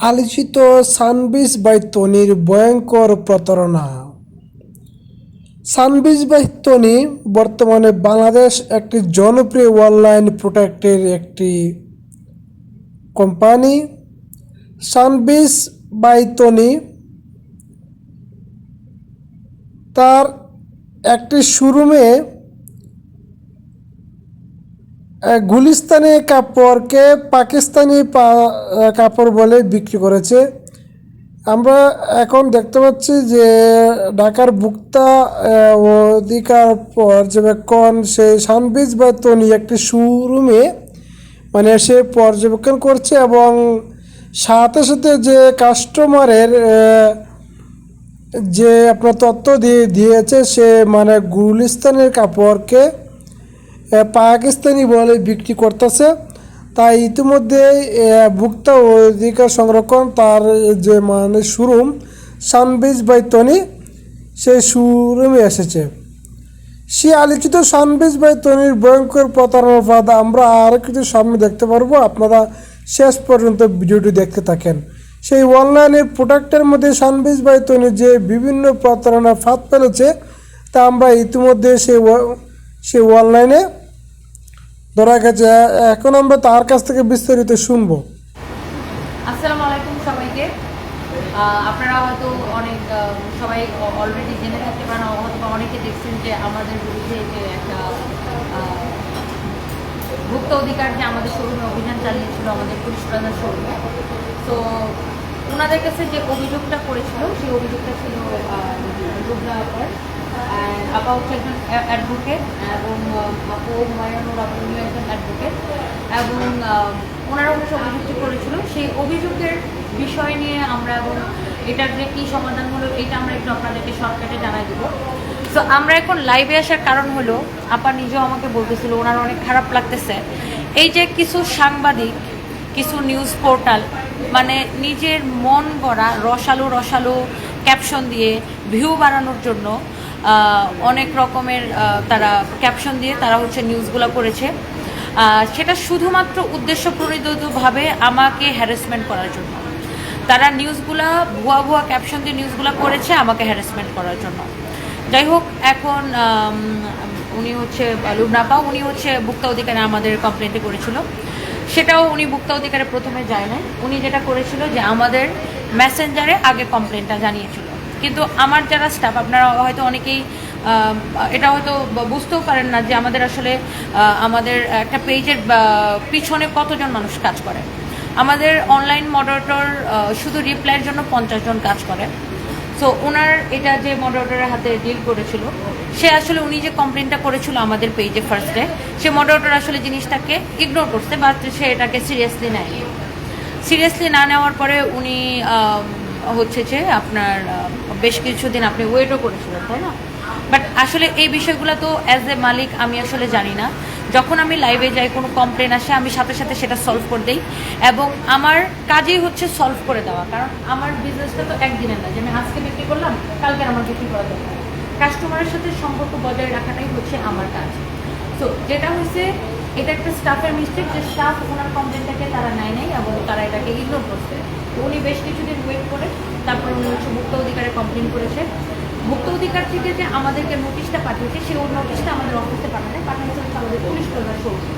আলোচিত সানবিজ বাই তনির ভয়ঙ্কর প্রতারণা। সানবিজ বাই বর্তমানে বাংলাদেশ একটি জনপ্রিয় অনলাইন প্রোডাক্টের একটি কোম্পানি। সানবিজ বাই তার একটি শোরুমে গুলিস্তানি কাপড়কে পাকিস্তানি কাপড় বলে বিক্রি করেছে। আমরা এখন দেখতে পাচ্ছি যে ঢাকার আহ, অধিকার পর্যবেক্ষণ সে সানবিজ বা তনি একটি শোরুমে মানে সে পর্যবেক্ষণ করছে এবং সাথে সাথে যে কাস্টমারের যে আপনার তথ্য দিয়ে দিয়েছে সে মানে গুলিস্তানের কাপড়কে পাকিস্তানি বলে বিক্রি করতেছে। তাই ইতিমধ্যে ভোক্তা অধিকার সংরক্ষণ তার যে মানে শোরুম সানবিজ বাই তনি, সেই শোরুমে এসেছে। সে আলোচিত সানবিজ বাই তনির ভয়ঙ্কর প্রতারণার ফাঁদ আমরা আরও কিছু সামনে দেখতে পারব। আপনারা শেষ পর্যন্ত ভিডিওটি দেখতে থাকেন। সেই অনলাইনের প্রোডাক্টের মধ্যে সানবিজ বাই তনির যে বিভিন্ন প্রতারণার ফাঁদ ফেলেছে, তা আমরা ইতিমধ্যে সেই সেই অনলাইনে ধরা এখন আমরা তার কাছ থেকে বিস্তারিত শুনব। আসসালামু আলাইকুম সবাইকে। আপনারা হয়তো অনেক সবাই অলরেডি জেনে থাকতে পারেন অনেকে দেখছেন যে আমাদের বিরুদ্ধে একটা ভুক্ত অধিকার যে আমাদের শোরুমে অভিযান চালিয়েছিল আমাদের পুলিশ প্রধান তো ওনাদের কাছে যে অভিযোগটা করেছিল, সেই অভিযোগটা ছিল আপার আপা হচ্ছে একজন অ্যাডভোকেট এবং আপু হুমায়ুনুর আপু একজন অ্যাডভোকেট এবং ওনারা হচ্ছে অভিযোগটি করেছিল। সেই অভিযোগের বিষয় নিয়ে আমরা এবং এটার যে কী সমাধান হলো এটা আমরা একটু আপনাদেরকে শর্টকাটে জানাই দেবো। তো আমরা এখন লাইভে আসার কারণ হলো, আপা নিজেও আমাকে বলতেছিল, ওনার অনেক খারাপ লাগতেছে। এই যে কিছু সাংবাদিক, কিছু নিউজ পোর্টাল মানে নিজের মন গড়া রসালো রসালো ক্যাপশন দিয়ে ভিউ বাড়ানোর জন্য অনেক রকমের তারা ক্যাপশন দিয়ে তারা হচ্ছে নিউজগুলো করেছে। সেটা শুধুমাত্র উদ্দেশ্য প্রণোদিতভাবে আমাকে হ্যারাসমেন্ট করার জন্য। তারা নিউজগুলা ভুয়া ভুয়া ক্যাপশন দিয়ে নিউজগুলো করেছে আমাকে হ্যারাসমেন্ট করার জন্য। যাই হোক, এখন উনি হচ্ছে, লুবনাপা, উনি হচ্ছে ভুক্তা অধিকারে আমাদের কমপ্লেনটি করেছিল। সেটাও উনি ভুক্তা অধিকারে প্রথমে যায় না উনি যেটা করেছিল যে আমাদের মেসেঞ্জারে আগে কমপ্লেনটা জানিয়েছিল। কিন্তু আমার যারা স্টাফ আপনারা হয়তো অনেকেই এটা হয়তো বুঝতেও পারেন না যে আমাদের আসলে আমাদের একটা পেজের পিছনে কতজন মানুষ কাজ করে। আমাদের অনলাইন মডারেটর শুধু রিপ্লাইয়ের জন্য পঞ্চাশ জন কাজ করে। সো ওনার এটা যে মডারেটরের হাতে ডিল করেছিল, সে আসলে উনি যে কমপ্লেনটা করেছিল আমাদের পেজে ফার্স্টে সে মডারেটর আসলে জিনিসটাকে ইগনোর করছে বাট সে এটাকে সিরিয়াসলি নেয়নি। সিরিয়াসলি না নেওয়ার পরে উনি হচ্ছে যে আপনার বেশ কিছুদিন আপনি ওয়েটও করেছিলেন, তাই না? বাট আসলে এই বিষয়গুলো তো অ্যাজ এ মালিক আমি আসলে জানি না। যখন আমি লাইভে যাই, কোনো কমপ্লেন আসে, আমি সাথে সাথে সেটা সলভ করে দিই। এবং আমার কাজই হচ্ছে সলভ করে দেওয়া। কারণ আমার বিজনেসটা তো একদিনের না। যে আমি আজকে বিক্রি করলাম, কালকে আমার বিক্রি করা দরকার কাস্টমারের সাথে সম্পর্ক বজায় রাখাটাই হচ্ছে আমার কাজ। তো যেটা হচ্ছে এটা একটা স্টাফের মিস্টেক যে স্টাফ ওনার কমপ্লেনটাকে তারা নেয় নাই এবং তারা এটাকে ইগনোর করছে। উনি বেশ কিছুদিন ওয়েট করে, তারপর উনি হচ্ছে ভুক্ত অধিকারে কমপ্লেন করেছে। ভুক্ত অধিকার থেকে যে আমাদেরকে নোটিশটা পাঠিয়েছে, সেই নোটিশটা আমাদের অফিসে পাঠানো পাঠানো হচ্ছে আমাদের পুলিশ প্রধান শোরুমে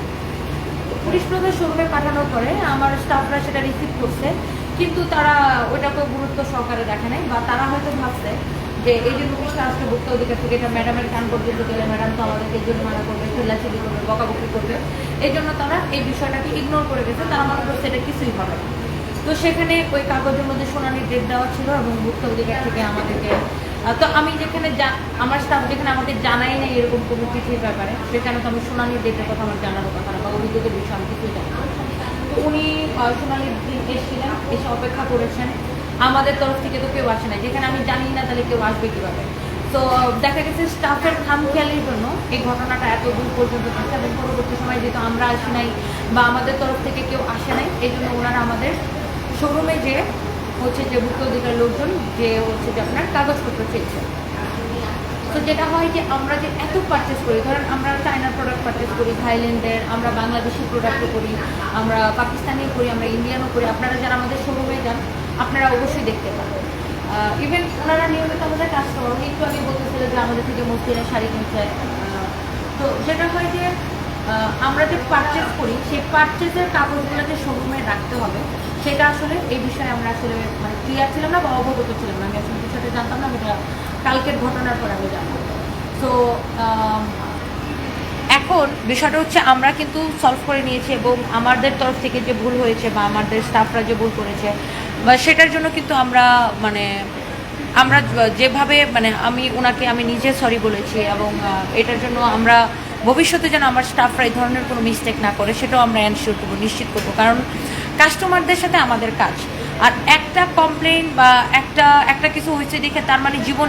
পুলিশ প্রধান শোরুমে পাঠানোর পরে আমার স্টাফরা সেটা রিসিভ করছে, কিন্তু তারা ওটাকে গুরুত্ব সহকারে দেখে নাই, বা তারা হয়তো ভাবছে যে এই যে নোটিশটা আসছে ভুক্ত অধিকার থেকে, এটা ম্যাডামের কান পর্যন্ত গেলে ম্যাডাম তো আমাদেরকে জরিমানা করবে, চিল্লাচিল্লি করবে, বকাবকি করবে। এই জন্য তারা এই বিষয়টাকে ইগনোর করে গেছে, তারা মনে করছে এটা কিছুই হবে না। তো সেখানে ওই কাগজের মধ্যে শুনানির ডেট দেওয়া ছিল এবং ভোক্তা অধিকার থেকে আমাদেরকে তো আমি যেখানে আমার স্টাফ যেখানে আমাকে জানাই না এরকম কোনো কিছুর ব্যাপারে, সেখানে তো আমি শুনানির ডেটের কথা আমার জানারও কথা না, বা অভিযোগের বিষয়ে আমি কিছুই জানি তো উনি শুনানির দিন এসেছিলেন, এসে অপেক্ষা করেছেন। আমাদের তরফ থেকে তো কেউ আসে না যেখানে আমি জানি না তাহলে কেউ আসবে কীভাবে। তো, দেখা গেছে স্টাফের খামখেয়ালির জন্য এই ঘটনাটা এত দূর পর্যন্ত গেছে এবং পরবর্তী সময় যেহেতু আমরা আসি নাই বা আমাদের তরফ থেকে কেউ আসে নাই, এই জন্য ওনারা আমাদের শোরুমে যে হচ্ছে যে ভুক্ত অধিকার লোকজন যে হচ্ছে যে আপনার কাগজপত্র চেয়েছে। তো যেটা হয় যে আমরা যে এত পারচেস করি, ধরেন আমরা চায়নার প্রোডাক্ট পারচেস করি থাইল্যান্ডের আমরা বাংলাদেশি প্রোডাক্টও করি, আমরা পাকিস্তানিও করি, আমরা ইন্ডিয়ানও করি, আপনারা যারা আমাদের শোরুমে যান, আপনারা অবশ্যই দেখতে পাবেন। ইভেন ওনারা নিয়মিত আমাদের কাস্টমার একটু আগে বলতেছিল যে আমাদের থেকে মসজিদের শাড়ি কিনছে তো যেটা হয় যে আমরা যে পারচেস করি, সেই পারচেসের কাগজগুলো যে শোরুমে রাখতে হবে। সেটা আসলে এই বিষয়ে আমরা আসলে মানে ক্লিয়ার ছিলাম না বা অবগত ছিলাম না। আমি আসলে বিষয়টা জানতাম না এটা কালকের ঘটনার পর আমি জানব। তো এখন বিষয়টা হচ্ছে আমরা কিন্তু সলভ করে নিয়েছি এবং আমাদের তরফ থেকে যে ভুল হয়েছে বা আমাদের স্টাফরা যে ভুল করেছে বা সেটার জন্য কিন্তু আমরা মানে আমরা যেভাবে মানে আমি, ওনাকে আমি নিজে সরি বলেছি এবং এটার জন্য আমরা ভবিষ্যতে যেন আমার স্টাফরা এই ধরনের কোনো মিস্টেক না করে, সেটাও আমরা এনশিওর করব, নিশ্চিত করব। কারণ কাস্টমারদের সাথে আমাদের কাজ। আর একটা কমপ্লেন বা একটা একটা কিছু হয়েছে দেখে তার মানে জীবন